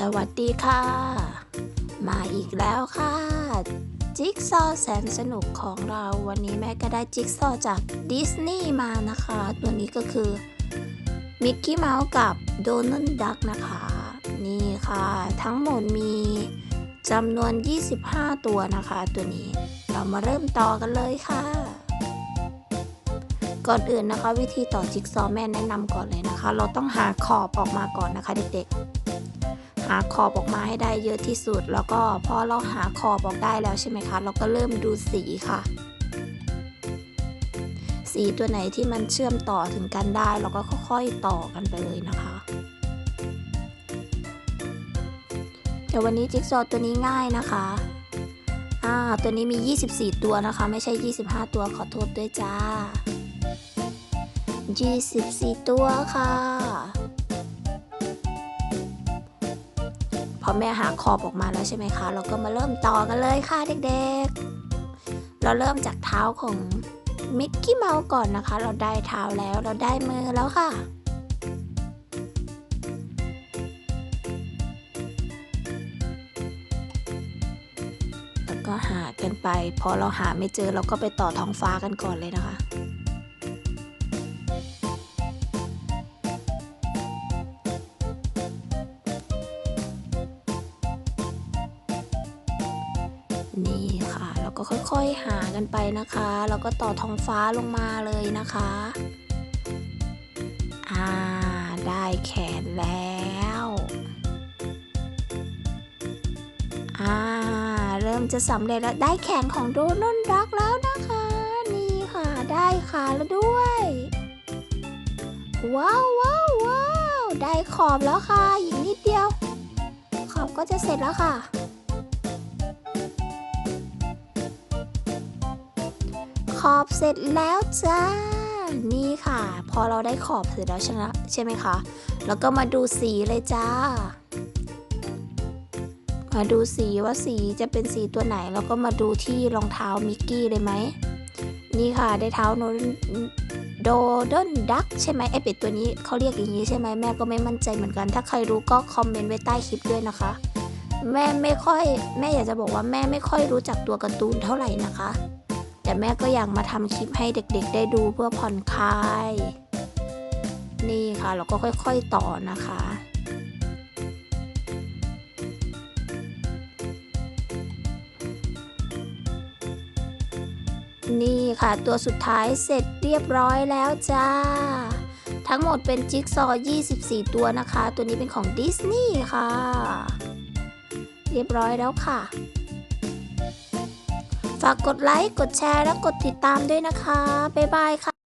สวัสดีค่ะ มาอีกแล้วค่ะ จิ๊กซอว์แสนสนุกของเราวันนี้แม่ก็ได้จิ๊กซอว์จากดิสนีย์มานะคะ ตัวนี้ก็คือมิกกี้เมาส์กับโดนัลด์ดักนะคะ นี่ค่ะ ทั้งหมดมีจำนวน 25 ตัวนะคะ ตัวนี้เรามาเริ่มต่อกันเลยค่ะ ก่อนอื่นนะคะ วิธีต่อจิ๊กซอว์แม่แนะนำก่อนเลยนะคะ เราต้องหาขอบออกมาก่อนนะคะเด็กๆ หาขอบออกมาให้ได้เยอะที่สุด แล้วก็พอเราหาขอบออกได้แล้วใช่ไหมคะ เราก็เริ่มดูสีค่ะ สีตัวไหนที่มันเชื่อมต่อถึงกันได้ เราก็ค่อยๆต่อกันไปเลยนะคะแต่วันนี้จิ๊กซอว์ตัวนี้ง่ายนะคะ อ่า ตัวนี้มี 24 ตัวนะคะ ไม่ใช่ 25 ตัวขอโทษด้วยจ้า 24 ตัวค่ะ พอแม่หาขอบออกมาแล้วใช่ไหมคะ เราก็มาเริ่มต่อกันเลยค่ะเด็กๆ เราเริ่มจากเท้าของมิกกี้เมาส์ก่อนนะคะ เราได้เท้าแล้วเราได้มือแล้วค่ะแล้วก็หากันไป พอเราหาไม่เจอเราก็ไปต่อท้องฟ้ากันก่อนเลยนะคะ นี่ค่ะ แล้วก็ค่อยๆหากันไปนะคะ แล้วก็ต่อท้องฟ้าลงมาเลยนะคะ อ่า ได้แขนแล้ว อ่า เริ่มจะสำเร็จแล้วได้แขนของโดนัลด์ดักแล้วนะคะ นี่ค่ะ ได้ขาแล้วด้วย ว้าวว้าวว้าวได้ขอบแล้วค่ะ อีกนิดเดียว ขอบก็จะเสร็จแล้วค่ะ อบเสร็จแล้วจ้า นี่ค่ะ พอเราได้ขอบเสร็จแล้วใช่ไหมใช่ไหมคะ แล้วก็มาดูสีเลยจ้า มาดูสีว่าสีจะเป็นสีตัวไหน แล้วก็มาดูที่รองเท้ามิกกี้เลยไหม นี่ค่ะได้เท้าโนโดดนดักใช่ไหมไอเป็ดตัวนี้เขาเรียกอย่างนี้ใช่ไหมแม่ก็ไม่มั่นใจเหมือนกัน ถ้าใครรู้ก็คอมเมนต์ไว้ใต้คลิปด้วยนะคะ แม่ไม่ค่อย แม่อยากจะบอกว่าแม่ไม่ค่อยรู้จักตัวการ์ตูนเท่าไหร่นะคะ แต่แม่ก็อยากมาทำคลิปให้เด็กๆ ได้ดูเพื่อผ่อนคลาย นี่ค่ะเราก็ค่อยๆต่อนะคะนี่ค่ะตัวสุดท้ายเสร็จเรียบร้อยแล้วจ้า ทั้งหมดเป็นจิ๊กซอว์24 ตัวนะคะ ตัวนี้เป็นของดิสนีย์ค่ะ เรียบร้อยแล้วค่ะ ฝากกดไลค์ กดแชร์ และกดติดตามด้วยนะคะ บ๊ายบายค่ะ